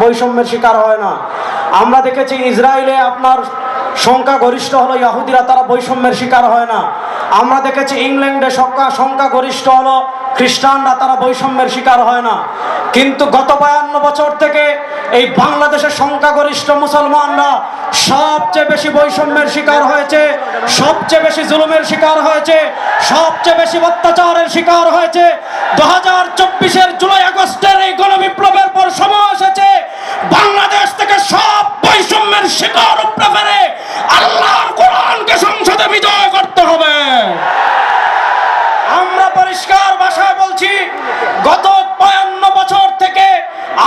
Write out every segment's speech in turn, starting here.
বৈষম্যের শিকার হয় না। আমরা দেখেছি ইসরায়েলে আপনার সংখ্যা গরিষ্ঠ হলো, ইয়াহুদিরা তারা বৈষম্যের শিকার হয় না। আমরা দেখেছি ইংল্যান্ডে সংখ্যা সংখ্যা গরিষ্ঠ হলো, খ্রিস্টানরা তারা বৈষম্যের শিকার হয় না। কিন্তু গত বায়ান্ন বছর থেকে এই বাংলাদেশের সংখ্যাগরিষ্ঠ মুসলমানরা সবচেয়ে বেশি বৈষম্যের শিকার হয়েছে, সবচেয়ে বেশি জুলুমের শিকার হয়েছে, সবচেয়ে বেশি অত্যাচারের শিকার হয়েছে। দু হাজার চব্বিশের জুলাই সব বৈষম্যের শিকার উপড়ে ফেলে আল্লাহর কোরআনকে সংসদে বিজয় করতে হবে। আমরা পরিষ্কার ভাষায় বলছি, গত বায়ান্ন বছর থেকে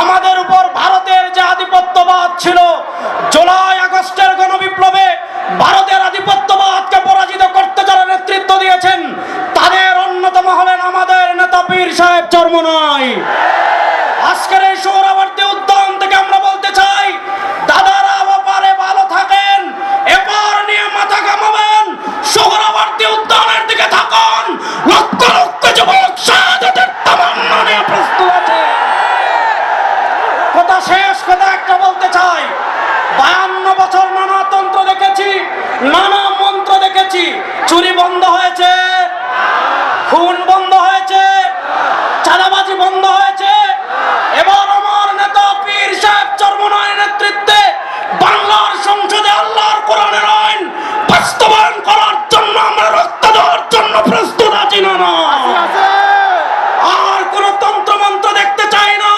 আমাদের উপর ভারতের যে আধিপত্যবাদ ছিল, জুলাই আগস্টের গণবিপ্লবে ভারতের আধিপত্যবাদকে পরাজিত করতে যারা নেতৃত্ব দিয়েছেন, তাদের অন্যতম হলেন আমাদের নেতা পীর সাহেব চর্মনাই আজকের এই খুন বন্ধ হয়েছে, চাঁদাবাজি বন্ধ হয়েছে। এবার আমার নেতা পীর সাহেব চর্মনায়ের নেতৃত্বে বাংলার সংসদে আল্লাহর কোরআনের আইন বাস্তবায়ন করার জন্য আমরা রক্ত দেওয়ার জন্য প্রস্তুত আছি না আর কোন তন্ত্রমন্ত্র দেখতে চাই না।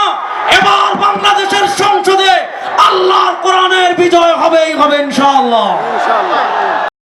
এবার বাংলাদেশের সংসদে আল্লাহর কোরআনের বিজয় হবেই হবে ইনশাআল্লাহ ইনশাআল্লাহ।